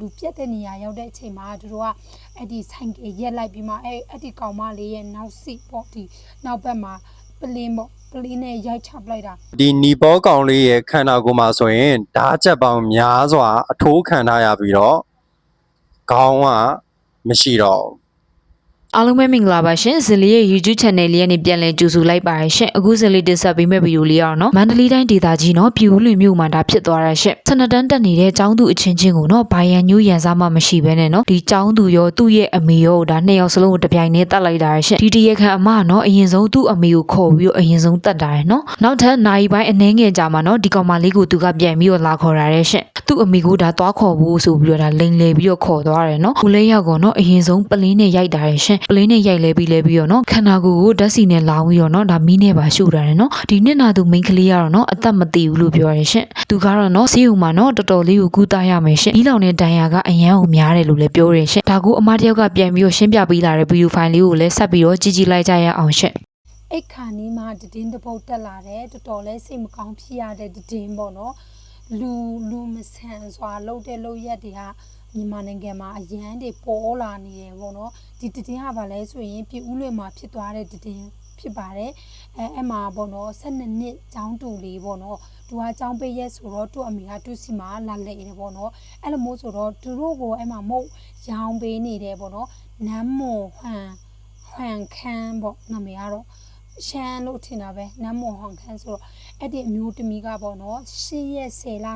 လူပြက်တဲ့နေရာရောက်တဲ့အချိန်မှာသူတို့ကအဲ့ဒီဆိုင်ကရက်လိုက်ပြီးမှအဲ့အဲ့ဒီကောင်မလေးရဲ့နောက်စီပေါ့ဒီနောက်ဘက်မှာပလင်းပေါ့ပလင်းနဲ့ရိုက်ချပလိုက်တာဒီနီဘောကောင်လေးရဲ့ခန္ဓာကိုယ်မှာဆိုရင်ဓာတ်ချက်ပေါင်းများစွာအထိုးခံထားရပြီးတော့ခေါင်းကမရှိတော့ဘူး အားလုံးပဲမင်္ဂလာပါရှင်ဇလီရဲ့ YouTube channel လေးကနေပြန်လည်ကြိုဆိုလိုက်ပါရရှင်အခုဇလီတင်ဆက်ပေးမယ့်ဗီဒီယိုလေးရအောင်နော်မန္တလေးတိုင်းဒေသကြီးနော်ပြည်ဦးလွင်မြို့မှာဒါဖြစ်သွားတာရှင်စနတန်းတက်နေတဲ့ចောင်းသူအချင်းချင်းကိုနော်ဘာယန်ညိုးရန်စားမှမရှိဘဲနဲ့နော်ဒီចောင်းသူရောသူ့ရဲ့အမေရောဒါနှစ်ယောက်စလုံးကိုတပြိုင်တည်းတတ်လိုက်တာရှင်ဒီတရခန်အမနော်အရင်ဆုံးသူ့အမေကိုခေါ်ပြီးတော့အရင်ဆုံးတတ်တာရယ်နော်နောက်ထပ်နိုင်ပိုင်းအနှဲငယ်ကြာမှာနော်ဒီကောင်မလေးကိုသူကပြန်ပြီးတော့လာခေါ်တာရယ်ရှင်သူ့အမေကိုဒါသွားခေါ်ဖို့ဆိုပြီးတော့ဒါလိန်လေပြီးတော့ခေါ်သွားတယ်နော်ကိုလေးရောက်ကောနော်အရင်ဆုံးပလင်းနဲ့ရိုက်တာရယ်ရှင်ပလင်းနဲ့ရိုက်လဲပြီးလဲပြီးတော့နော်ခန္ဓာကိုယ်ကိုဓာတ်စီနဲ့လောင်းပြီးတော့နော်ဒါမီးနဲ့ပါရှို့တာရယ်နော်ဒီနှစ်နာသူမိန်းကလေးကတော့နော်အသက်မသေးဘူးလို့ပြောရတယ်ရှင်သူကတော့နော်ဆေးရုံမှာနော်တော်တော်လေးကိုကူးသားရမယ်ရှင်ဒီလောင်နဲ့တန်ရာကအရန်ကိုများတယ်လို့လည်းပြောတယ်ရှင်ဒါကိုအမတယောက်ကပြန်ပြီးတော့ရှင်းပြပေးလာတဲ့ဗီဒီယိုဖိုင်လေးကိုလည်းဆက်ပြီးတော့ကြည့်ကြည့်လိုက်ကြရအောင်ရှင်အိတ်ခါနီးမှာတည်င်းတစ်ပုတ်တက်လာတယ်တော်တော်လေးစိတ်မကောင်းဖြစ်ရတဲ့တည်င်းပေါ့နော်လူလူမဆန်စွာလှုပ်တဲ့လှုပ်ရက်တွေက မြန်မာနိုင်ငံမှာအရန်တွေပေါ်လာနေတယ်ပေါ့နော်ဒီတည်င်းကဘာလဲဆိုရင်ပြည်ဦးလွင်မှာဖြစ်သွားတဲ့တည်င်းဖြစ်ပါတယ်အဲအဲ့မှာပေါ့နော်12နှစ်ចောင်းတူလေးပေါ့နော်သူကចောင်းပေးရက်ဆိုတော့သူ့အမေကသူ့စီမှာလာလေတယ်ပေါ့နော်အဲ့လိုမျိုးဆိုတော့သူတို့ကိုအဲ့မှာမုတ်ရောင်းပေးနေတယ်ပေါ့နော်နမ်းမွန်ဟန်ဟန်ခမ်းပေါ့နာမည်ကတော့ ရှမ်းလို့ထင်တာပဲနမ်းမွန်ဟောင်ခန်းဆိုတော့အဲ့ဒီအမျိုးသမီးကပေါ့နော်10ရက်10လ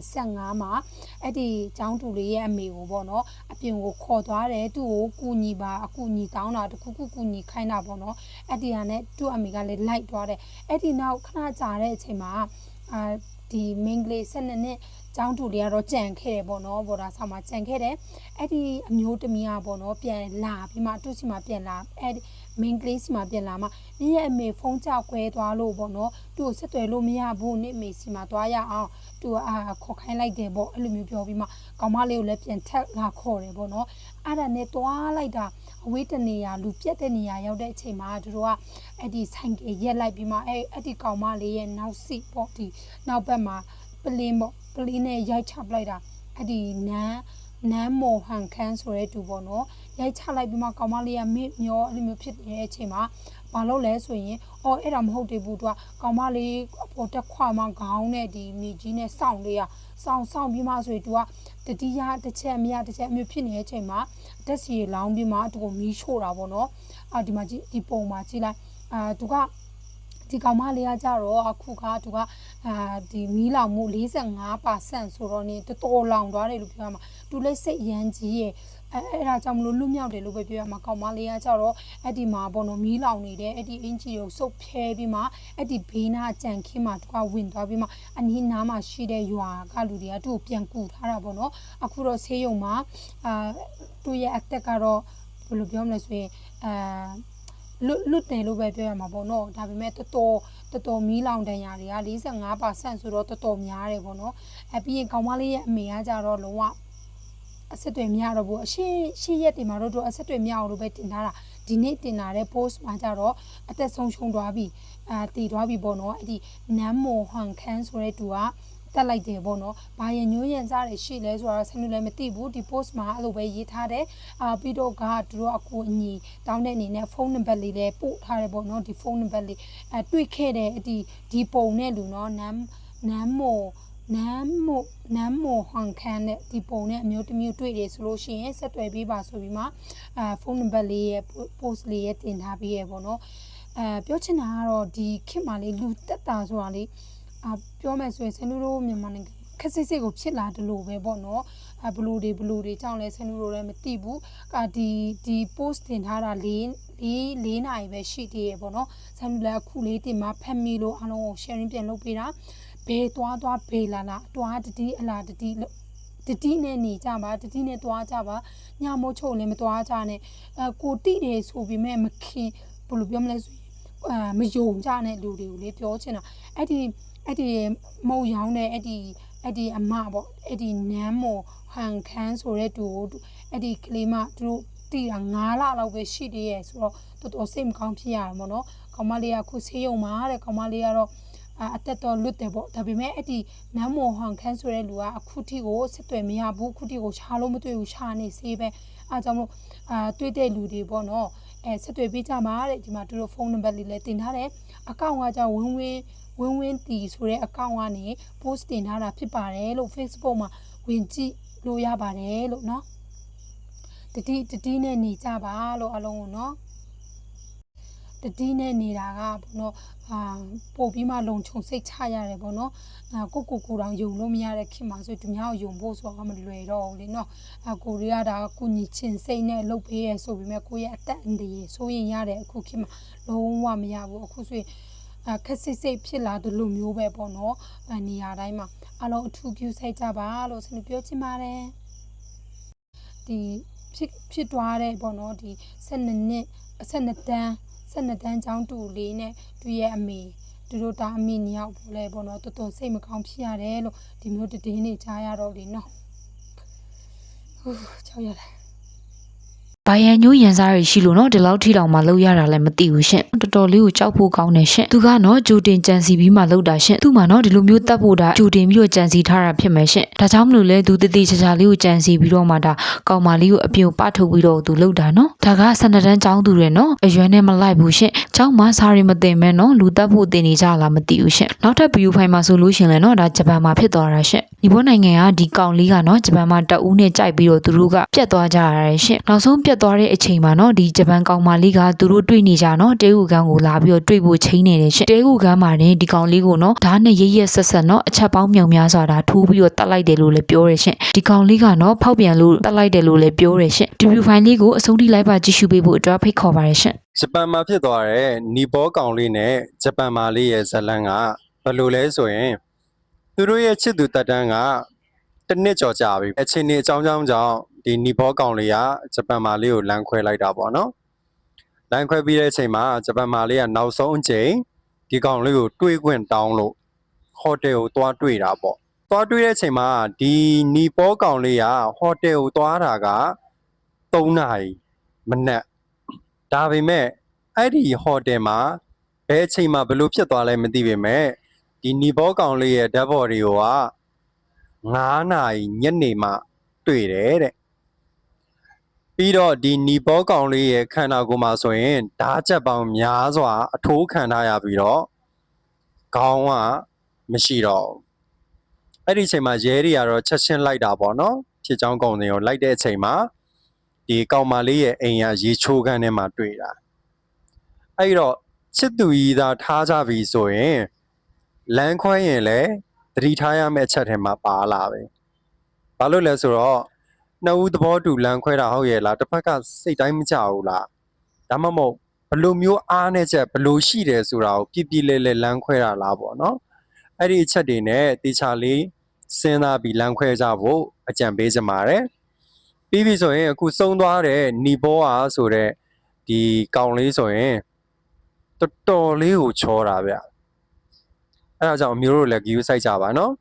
2025မှာအဲ့ဒီចောင်းတူလေးရဲ့အမေကိုပေါ့နော်အပြင်ကိုခေါ်သွားတယ်သူ့ကိုကူညီပါအကူညီတောင်းတာတခုခုကူညီခိုင်းတာပေါ့နော်အဲ့ဒီဟာနဲ့သူ့အမေကလည်းလိုက်သွားတယ်အဲ့ဒီနောက်ခဏကြာတဲ့အချိန်မှာအာဒီမင်းကလေး12နှစ် ចောင်းတူလေးကတော့ကြံခဲ့တယ်ပေါ့နော်ဘော်ဒါဆောင်မှာကြံခဲ့တယ်အဲ့ဒီအမျိုးသမီးကပေါ့နော်ပြန်လာပြီးမှသူ့စီမှာပြန်လာအဲ့ဒီ main place စီမှာပြန်လာမှနင်းရဲ့အမေဖုန်းကြောက်ခွဲသွားလို့ပေါ့နော်သူ့ကိုဆက်သွယ်လို့မရဘူးနင်းအမေစီမှာသွားရအောင်သူကအာခေါ်ခိုင်းလိုက်တယ်ပေါ့အဲ့လိုမျိုးပြောပြီးမှကောင်မလေးကိုလည်းပြန်ထက်လာခေါ်တယ်ပေါ့နော်အဲ့ဒါနဲ့သွားလိုက်တာအဝေးတနေရလူပြက်တဲ့နေရရောက်တဲ့အချိန်မှာသူတို့ကအဲ့ဒီဆိုင်ကရက်လိုက်ပြီးမှအဲ့အဲ့ဒီကောင်မလေးရဲ့နောက်စီပေါ့ဒီနောက်ဘက်မှာပလင်းပေါ့ ပလင်းနဲ့ရိုက်ချပလိုက်တာအဲ့ဒီနန်းနန်းမော်ဟန်ခန်းဆိုတဲ့သူပေါ့နော်ရိုက်ချလိုက်ပြီးမှကောင်မလေးကမေ့မျောအဲ့လိုမျိုးဖြစ်နေတဲ့အချိန်မှာဘာလို့လဲဆိုရင်အော်အဲ့ဒါမဟုတ်သေးဘူးသူကကောင်မလေးအပေါ်တက်ခွာမှခေါင်းနဲ့ဒီမြေကြီးနဲ့စောင့်လေးရစောင့်စောင့်ပြီးမှဆိုရင်သူကတတိယတစ်ချက်မရတစ်ချက်အမျိုးဖြစ်နေတဲ့အချိန်မှာတက်စီလောင်းပြီးမှသူကမီးရှို့တာပေါ့နော်အာဒီမှာကြည့်ဒီပုံမှာကြည့်လိုက်အာသူက ဒီကောင်မလေးကကြတော့အခုကသူကအာဒီမီးလောင်မှု45%ဆိုတော့နေတော်တော်လောင်သွားတယ်လို့ပြောရမှာသူလည်းစိတ်ရမ်းကြီးရဲ့အဲအဲ့ဒါကြောင့်မလို့လွတ်မြောက်တယ်လို့ပဲပြောရမှာကောင်မလေးကကြတော့အဲ့ဒီမှာပေါ့နော်မီးလောင်နေတယ်အဲ့ဒီအင်ဂျီကိုစုပ်ဖဲပြီးမှအဲ့ဒီဘေးနာကြံခင်းမှာသူကဝင်သွားပြီးမှအနီးနားမှာရှိတဲ့ရွာကလူတွေကသူ့ကိုပြန်ကူထားတာပေါ့နော်အခုတော့ဆေးရုံမှာအာသူ့ရဲ့အသက်ကတော့ဘယ်လိုပြောမလဲဆိုရင်အာ လွတ်လွတ်တယ်လို့ပဲပြောရမှာပေါ့နော်ဒါပေမဲ့တော်တော်တော်တော်မီးလောင်တန်ရာတွေက45%ဆိုတော့တော်တော်များတယ်ပေါ့နော်အဲပြီးရင်ကောင်မလေးရဲ့အမေကကြတော့လုံးဝအဆက်တွေမရတော့ဘူးအရှိရှိရက်တွေမှာတော့သူအဆက်တွေမရအောင်လို့ပဲတင်ထားတာဒီနေ့တင်လာတဲ့ post မှာကြတော့အသက်ဆုံးရှုံးသွားပြီအာတည်သွားပြီပေါ့နော်အဲ့ဒီနမ်းမော်ဟန်ခန်းဆိုတဲ့သူက တက်လိုက်တယ်ပေါ့နော်။ဘာရညိုးရန်စားတွေရှိလဲဆိုတော့ဆင်နူလည်းမသိဘူးဒီ post မှာအဲ့လိုပဲရေးထားတယ်။အာပြီးတော့ကသူတို့အကူအညီတောင်းတဲ့အနေနဲ့ဖုန်းနံပါတ်လေးလည်းပို့ထားတယ်ပေါ့နော်ဒီဖုန်းနံပါတ်လေးအဲတွေ့ခဲ့တဲ့ဒီဒီပုံနဲ့လူနော်နမ်နမ်မိုနမ်မိုနမ်မိုဟန်ခန်တဲ့ဒီပုံနဲ့အမျိုးတစ်မျိုးတွေ့တယ်ဆိုလို့ရှိရင်ဆက်သွယ်ပေးပါဆိုပြီးမှအာဖုန်းနံပါတ်လေးရဲ့ post လေးရဲ့တင်ထားပေးရပေါ့နော်အဲပြောချင်တာကတော့ဒီခေတ်မှာလေးလူတက်တာဆိုတာလေး အာပြောမယ်ဆိုရင်ဆန်နူတို့မြန်မာနိုင်ငံခက်စစ်စစ်ကိုဖြစ်လာတယ်လို့ပဲပေါ့နော်အဘလူတွေဘလူတွေကြောင့်လဲဆန်နူတို့လည်းမသိဘူးအာဒီဒီ post တင်ထားတာ၄၄၄နိုင်ပဲရှိသေးရပေါ့နော်ဆန်နူလည်းအခုလေးတင်မှာဖက်မီလို့အားလုံးကို sharing ပြန်လုပ်ပေးတာဘယ်သွားသွားဘေးလာလာတွားတတိအလားတတိလို့တတိနဲ့နေကြပါတတိနဲ့တွားကြပါညမိုးချုံလည်းမတွားကြနဲ့အဲကိုတိတယ်ဆိုပေမဲ့မခင်ဘယ်လိုပြောမလဲဆိုရင် အာမယုံကြတဲ့လူတွေကိုလေပြောချင်တာအဲ့ဒီအဲ့ဒီမုံရောင်းတဲ့အဲ့ဒီအဲ့ဒီအမပေါ့အဲ့ဒီနမ်းမော်ဟန်ခန်းဆိုတဲ့သူကိုအဲ့ဒီကလေးမသူတို့တီးတာ9လလောက်ပဲရှိသေးရဲ့ဆိုတော့တော်တော်စိတ်မကောင်းဖြစ်ရတယ်ပေါ့နော်ကောင်မလေးကခုဆေးရုံမှာတဲ့ကောင်မလေးကတော့အာအသက်တော်လွတ်တယ်ပေါ့ဒါပေမဲ့အဲ့ဒီနမ်းမော်ဟန်ခန်းဆိုတဲ့လူကအခုထိကိုဆက်သွယ်မရဘူးအခုထိကိုရှာလို့မတွေ့ဘူးရှာနေစေးပဲအားကြောင့်မလို့အာတွေ့တဲ့လူတွေပေါ့နော် အဲဆက်သွယ်ပေးကြမှာတဲ့ဒီမှာသူတို့ဖုန်းနံပါတ်လေးလည်းတင်ထားတယ်အကောင့်ကကြောင့်ဝင်းဝင်းဝင်းဝင်းတီဆိုတဲ့အကောင့်ကနေ post တင်ထားတာဖြစ်ပါတယ်လို့ Facebook မှာဝင်ကြည့်လို့ရပါတယ်လို့နော်တတိတတိနဲ့နေကြပါလို့အလုံးကိုနော် တတိနဲ့နေတာကဘောနော်အာပို့ပြီးမှလုံခြုံစိတ်ချရတယ်ဘောနော်အာကိုကိုကိုတောင်ယုံလို့မရတဲ့ခင်မှာဆိုသူများကိုယုံဖို့ဆိုတာမလွယ်တော့ဘူးလေနော်အာကိုရီးယားဒါကကုညီချင်းစိတ်နဲ့လှုပ်ပေးရဲဆိုပေမဲ့ကိုရဲ့အသက်အန္တရာယ်ဆိုရင်ရတယ်အခုခင်မှာလုံးဝမရဘူးအခုဆိုရင်အာခက်စစ်စစ်ဖြစ်လာတဲ့လူမျိုးပဲပေါ့နော်အာနေရာတိုင်းမှာအလုံးအထူးကျူးဆိုင်ကြပါလို့ဆင်ပြောချင်ပါတယ်ဒီဖြစ်ဖြစ်သွားတဲ့ပေါ့နော်ဒီ12နှစ်12တန်း 12တန်းចောင်းတူလေးနဲ့သူရဲ့အမေသူတို့တာအမေညောက်ပေါ့လေပေါ့နော်တော်တော်စိတ်မကောင်းဖြစ်ရတယ်လို့ဒီမျိုးတည်င်းနေကြားရတော့လေနော်ဟူးချောက်ရတယ်။ဘာယန်ညိုးရန်စားရရှိလို့နော်ဒီလောက်ထိတောင်မှလောက်ရတာလည်းမသိဘူးရှင်။ တော်တော်လေးကိုကြောက်ဖို့ကောင်းတယ်ရှင်။သူကနော်ဂျိုတင်ကြံစီပြီးမှလောက်တာရှင်။သူ့မှာနော်ဒီလိုမျိုးတတ်ဖို့ဒါဂျိုတင်ပြီးတော့ကြံစီထားတာဖြစ်မယ်ရှင်။ဒါကြောင့်မလို့လဲသူတတိချာချာလေးကိုကြံစီပြီးတော့မှဒါကောင်မလေးကိုအပြုံပထုတ်ပြီးတော့သူလောက်တာနော်။ဒါကဆန္ဒတန်းចောင်းသူတွေနော်အရွယ်နဲ့မလိုက်ဘူးရှင်။ ចောင်းမှာစားရီမတင်မဲနော်လူတက်ဖို့တင်နေကြလားမသိဘူးရှင်။နောက်ထပ်ဗီဒီယိုဖိုင်မှာဆိုလို့ရှင်လဲနော်ဒါဂျပန်မှာဖြစ်သွားတာရှင်။ဒီဘောနိုင်ငံကဒီကောင်လေးကနော်ဂျပန်မှာတအူးနဲ့ကြိုက်ပြီးတော့သူတို့ကပြတ်သွားကြရတယ်ရှင်။နောက်ဆုံးပြတ်သွားတဲ့အချိန်မှာနော်ဒီဂျပန်ကောင်မလေးကသူတို့တွေ့နေကြနော်တဲဟူကန်းကိုလာပြီးတော့တွေ့ဖို့ချိန်နေတယ်ရှင်။တဲဟူကန်းမှာနေဒီကောင်လေးကိုနော်ဓာတ်နဲ့ရရဆက်ဆက်နော်အချက်ပေါင်းမြောင်များစွာဒါထိုးပြီးတော့တတ်လိုက်တယ်လို့လည်းပြောရရှင်။ဒီကောင်လေးကနော်ဖောက်ပြန်လို့တတ်လိုက်တယ်လို့လည်းပြောရရှင်။ဒီဗီဒီယိုဖိုင်လေးကိုအဆုံးထိလိုက်ပါကြည့်ရှုပေးဖို့အတွက်ဖိတ်ခေါ်ပါရရှင်။ ဂျပန်မှာဖြစ်သွားတဲ့နီပေါကောင်လေးနဲ့ဂျပန်မာလေးရဲ့ဇတ်လန်းကဘယ်လိုလဲဆိုရင်သူတို့ရဲ့ချစ်သူတက်တန်းကတစ်နှစ်ကျော်ကြာပြီအချင်းနေအကြောင်းကြောင်းကြောင့်ဒီနီပေါကောင်လေးကဂျပန်မာလေးကိုလမ်းခွဲလိုက်တာပေါ့နော်လမ်းခွဲပြီးတဲ့အချိန်မှာဂျပန်မာလေးကနောက်ဆုံးအချိန်ဒီကောင်လေးကိုတွေးခွင့်တောင်းလို့ဟိုတယ်ကိုသွားတွေ့တာပေါ့သွားတွေ့တဲ့အချိန်မှာဒီနီပေါကောင်လေးကဟိုတယ်ကိုသွားတာက3နာရီမနက် ဒါပေမဲ့အဲ့ဒီဟိုတယ်မှာဘယ်အချိန်မှာဘယ်လိုဖြစ်သွားလဲမသိပေမဲ့ဒီနီဘောကောင်လေးရဲ့ဓာတ်ဘော်တွေကိုက9နာရီညနေမှတွေ့တယ်တဲ့ပြီးတော့ဒီနီဘောကောင်လေးရဲ့ခန္ဓာကိုယ်မှာဆိုရင်ဓာတ်ချက်ပေါင်းများစွာ အထိုးခံထားရပြီးတော့ခေါင်းကမရှိတော့ဘူးအဲ့ဒီအချိန်မှာရဲတွေကတော့ချက်ချင်းလိုက်တာပေါ့နော်ဖြစ်ချောင်းကုံတွေကိုလိုက်တဲ့အချိန်မှာ ဒီကောင်မလေးရဲ့အိမ်ကရေချိုးခန်းထဲမှာတွေ့တာအဲ့တော့ချစ်သူကြီးသာထားကြပြီဆိုရင်လမ်းခွဲရင်လည်းသတိထားရမယ့်အချက်ထဲမှာပါလာပဲဘာလို့လဲဆိုတော့နှစ်ဦးသဘောတူလမ်းခွဲတာဟုတ်ရဲ့လားတစ်ဖက်ကစိတ်တိုင်းမကြဘူးလားဒါမှမဟုတ်ဘယ်လိုမျိုးအားနဲ့ချက်ဘယ်လိုရှိတယ်ဆိုတာကိုပြပြလဲလဲလမ်းခွဲတာလားပေါ့နော်အဲ့ဒီအချက်တွေနဲ့တေချာလေးစဉ်းစားပြီးလမ်းခွဲကြဖို့အကြံပေးချင်ပါတယ် ပြီးပြီဆိုရင်အခုစုံသွားတဲ့နီဘောအားဆိုတဲ့ဒီကောင်လေးဆိုရင်တော်တော်လေးကိုချောတာဗျအဲ့ဒါကြောင့်အမျိုးတို့လည်း view စိုက်ကြပါနော်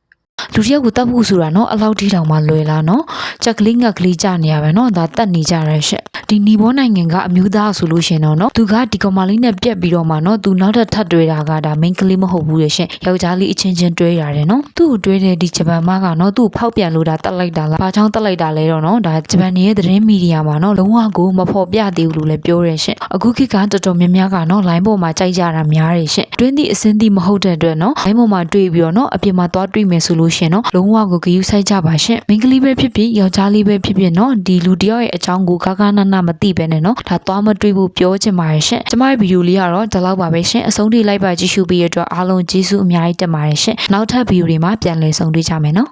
လူတစ်ယောက်ကိုတတ်ဖို့ဆိုတာနော်အလောက်ထိတောင်မှလွယ်လားနော်ချက်ကလေးငက်ကလေးကြနေရပဲနော်ဒါတတ်နေကြရရှက် ဒီနီဘောနိုင်ငံကအမျိုးသားဆိုလို့ရှင်တော့နော်သူကဒီကောင်မလေးနဲ့ပြက်ပြီးတော့မှနော်သူနောက်ထပ်ထပ်တွေ့တာကဒါ main ကလေးမဟုတ်ဘူးရရှင်ယောက်ျားလေးအချင်းချင်းတွေ့ရတယ်နော်သူ့ကိုတွေ့တဲ့ဒီဂျပန်မကနော်သူ့ကိုဖောက်ပြန်လို့ဒါတတ်လိုက်တာလားဘာချောင်းတတ်လိုက်တာလဲတော့နော်ဒါဂျပန်ရဲ့သတင်းမီဒီယာမှာနော်လုံးဝကိုမဖော်ပြသေးဘူးလို့လည်းပြောရရှင်အခုခေတ်ကတော်တော်များများကနော် line ပေါ်မှာကြိုက်ကြတာများတယ်ရှင်တွင်းသည့်အစင်းသည့်မဟုတ်တဲ့အတွက်နော် line ပေါ်မှာတွေ့ပြီးတော့နော်အပြင်မှာသွားတွေ့မယ်ဆိုလို့ရှင်နော်လုံးဝကိုဂယူဆိုင်ကြပါရှင်မိန်းကလေးပဲဖြစ်ဖြစ်ယောက်ျားလေးပဲဖြစ်ဖြစ်နော်ဒီလူတယောက်ရဲ့အကြောင်းကိုဂါဂါနနမသိပဲနဲ့နော်ဒါသွားမတွေ့ဘူးပြောချင်ပါတယ်ရှင်ကျမရဲ့ဗီဒီယိုလေးကတော့ဒီလောက်ပါပဲရှင်အဆုံးထိလိုက်ပါကြည့်ရှုပြီးရတဲ့အတွက်အားလုံးကျေးဇူးအများကြီးတင်ပါတယ်ရှင်နောက်ထပ်ဗီဒီယိုတွေမှာပြန်လည်ဆုံတွေ့ကြမယ်နော်